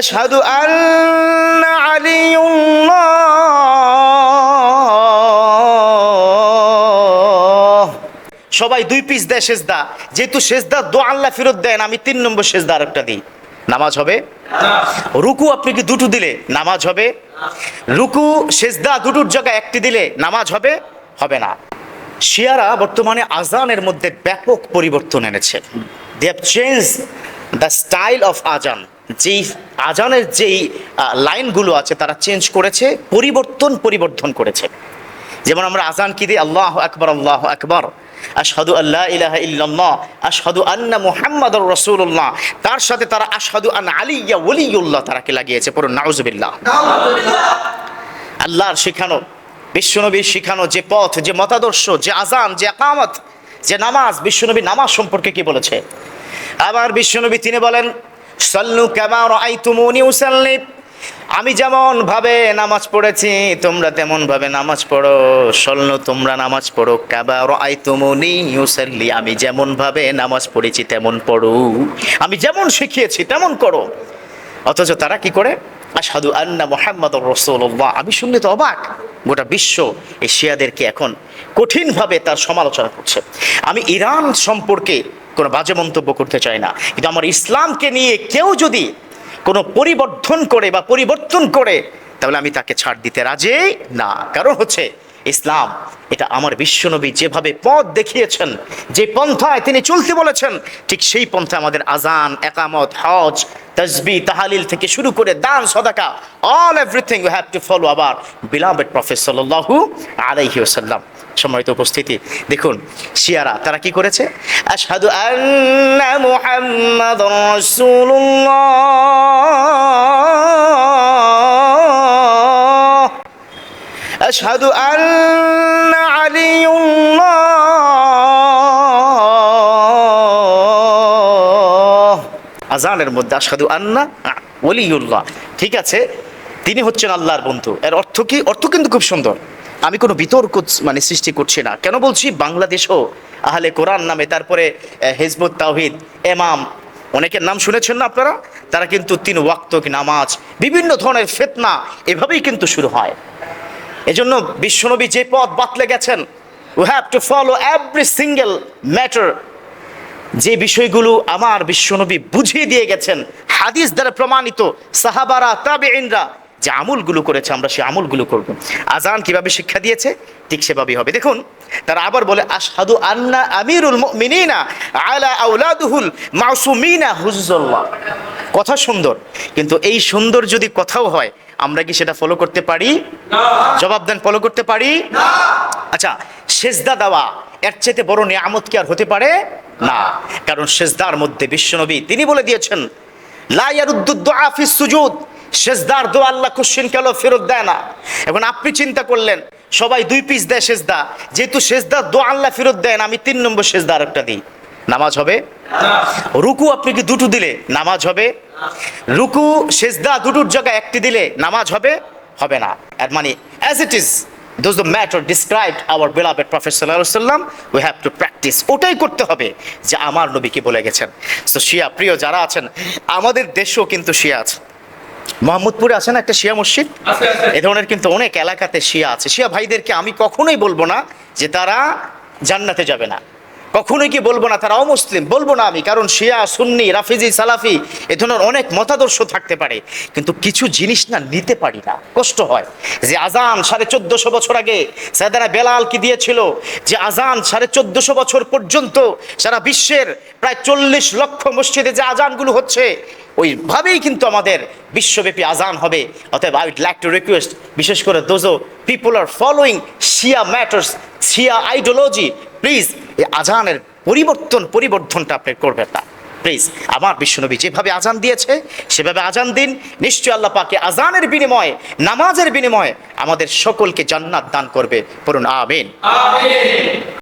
আশহাদু আন্না আলিউল্লাহ। সবাই দুই পিস দেয় সেজদা। যেহেতু সেজদা দো আল্লাহ ফেরত দেন, আমি তিন নম্বর সেজদা আরেকটা দিই। নামাজ হবে? রুকু আপনি কি দুটো দিলে? নামাজ হবে? রুকু, সেজদা দুটোর জায়গায় একটি দিলে নামাজ হবে? হবে না। শিয়ারা বর্তমানে আজানের মধ্যে ব্যাপক পরিবর্তন এনেছে। They have change the style of azaan, যেই আজানের যেই লাইনগুলো আছে, তারা চেঞ্জ করেছে, পরিবর্তন পরিবর্তন করেছে। যেমন আমরা আজান কি দিই? আল্লাহ আকবর আল্লাহ আকবর। আশহাদু আল্লাহ ইলাহা ইল্লাল্লাহ, আশহাদু আন্না মুহাম্মাদুর রাসূলুল্লাহ। তার সাথে তারা আশহাদু আন আলিয়া ওলিউল্লাহ তারাকে লাগিয়েছে পুরো নাউজুবিল্লাহ। আল্লাহর শিখানো, বিশ্বনবীর শিখানো যে পথ, যে মতাদর্শ, যে আজান, যে আকামত যে নামাজ, বিশ্বনবী নামাজ সম্পর্কে কি বলেছে? আবার বিশ্বনবী তিনি বলেন, সল্লু কামা রাআইতুমুনি উসাল্লি। আমি যেমন ভাবে নামাজ পড়েছি, তোমরা তেমন ভাবে নামাজ পড়ো। সল্লু, তোমরা নামাজ পড়ো। কাবা রাআইতুমুনি ইউসাল্লি আমি যেমন ভাবে নামাজ পড়েছি, তেমন পড়ো। আমি যেমন শিখিয়েছি, তেমন করো। অথচ তারা কি করে? আশহাদু আন্না মোহাম্মদ রসুল্লাহ আমি শুনলে তো অবাক। গোটা বিশ্ব এশিয়াদেরকে এখন কঠিনভাবে তার সমালোচনা করছে। আমি ইরান সম্পর্কে কোনো বাজে মন্তব্য করতে চাই না। কিন্তু আমার ইসলামকে নিয়ে কেউ যদি কোনো পরিবর্তন করে বা পরিবর্তন করে, তাহলে আমি তাকে ছাড় দিতে রাজি না। কারণ হচ্ছে, ইসলাম, এটা আমার বিশ্বনবী যেভাবে পথ দেখিয়েছেন, যে পন্থায় তিনি চলতে বলেছেন, ঠিক সেই পন্থায় আমাদের আজান, একামত, হজ তসবি তাহালিল থেকে শুরু করে দান, সদাকা all everything you have to follow আবার বিলাবেড প্রফেসর আলাইহি ওয়াসাল্লাম। সম্মানিত উপস্থিতি। দেখুন, শিয়ারা, তারা কি করেছে? আশহাদু আন্না মুহাম্মাদ রাসূলুল্লাহ। আশহাদু আন্না আলিউল্লাহ। আজানের মধ্যে আশহাদু আন্না ওলিউল্লাহ। ঠিক আছে? তিনি হচ্ছেন আল্লাহর বন্ধু। এর অর্থ কি? অর্থ কিন্তু খুব সুন্দর। আমি কোনো বিতর্ক মানে সৃষ্টি করছি না। কেন বলছি? বাংলাদেশও আহলে কোরআন নামে তারপরে হেজবুত তাওহিদ এমাম অনেকের নাম শুনেছেন না আপনারা? তারা কিন্তু তিন ওয়াক্ত নামাজ, বিভিন্ন ধরনের ফেতনা, এভাবেই কিন্তু শুরু হয়। এজন্য বিশ্বনবী যে পথ বাতলে গেছেন we have to follow every single matter যে বিষয়গুলো আমার বিশ্বনবী বুঝিয়ে দিয়ে গেছেন, হাদিস দ্বারা প্রমাণিত, সাহাবারা তাবেইনরা যে আমলগুলো করেছে আমরা সেই আমলগুলো করব। আজান কীভাবে শিক্ষা দিয়েছে? ঠিক সেভাবেই হবে। দেখুন তারা আবার বলে আশহাদু আন্না আমিরুল মুমিনিনা আলা আউলাদুহুল মাসুমিনা হুজুল্লাহ কথা সুন্দর কিন্তু এই সুন্দর যদি কথাও হয় আমরা কি সেটা ফলো করতে পারি? জবাব দেন ফলো করতে পারি? আচ্ছা সেজদা দেওয়া এর চাইতে বড় নিয়ামত কি আর হতে পারে? না। কারণ সেজদার মধ্যে বিশ্বনবী তিনি বলে দিয়েছেন লা ইয়ারুদ্দুদ্দুআ ফিস সুজুদ। সেজদার দোয়া আল্লাহ কোশ্চেন কেন ফেরত দেয় না? এখন আপনি চিন্তা করলেন, সবাই দুই পিস দেয় সেজদা। যেহেতু সেজদার দোয়া আল্লাহ ফেরত দেন আমি তিন নম্বর সেজদা আরেকটা দিই। নামাজ হবে? রুকু আপনি কি দুটো দিলে? নামাজ হবে? রুকু, সেজদা দুটোর জায়গায় একটি দিলে নামাজ হবে? হবে না। মানে as it is those the matter described our beloved professor সাল্লাহ সাল্লাম উই হ্যাভ টু প্র্যাকটিস ওটাই করতে হবে যে আমার নবীকে বলে গেছেন। সো শিয়া, প্রিয় যারা আছেন, আমাদের দেশেও কিন্তু শিয়া আছে। মোহাম্মদপুরে আছে না একটা শিয়া মসজিদ। এ ধরনের কিন্তু অনেক এলাকাতে শিয়া আছে। শিয়া ভাইদেরকে আমি কখনোই বলব না যে তারা জান্নাতে যাবে না। কখনোই কি বলব না তারা অমুসলিম বলব না আমি কারণ শিয়া সুন্নি রাফিজি সালাফি এ ধরনের অনেক মতাদর্শ থাকতে পারে কিন্তু কিছু জিনিস না নিতে পারি না। কষ্ট হয় যে আজান সাড়ে চোদ্দশো বছর আগে সাদানা বেলাল কি দিয়েছিল? যে আজান সাড়ে চোদ্দশো বছর পর্যন্ত সারা বিশ্বের প্রায় চল্লিশ লক্ষ মসজিদে যে আজানগুলো হচ্ছে ওইভাবেই কিন্তু আমাদের বিশ্বব্যাপী আজান হবে। অতএব I would like to request বিশেষ করে those people are following Shia matters Shia ideology please এই আজানের পরিবর্তন পরিবর্তনটা আপনি করবেন না। প্লিজ আমার বিশ্বনবী যেভাবে আজান দিয়েছে, সেভাবে আজান দিন। নিশ্চয় আল্লাহ পাকে আজানের বিনিময়ে, নামাজের বিনিময়ে আমাদের সকলকে জান্নাত দান করবে। পড়ুন আমিন।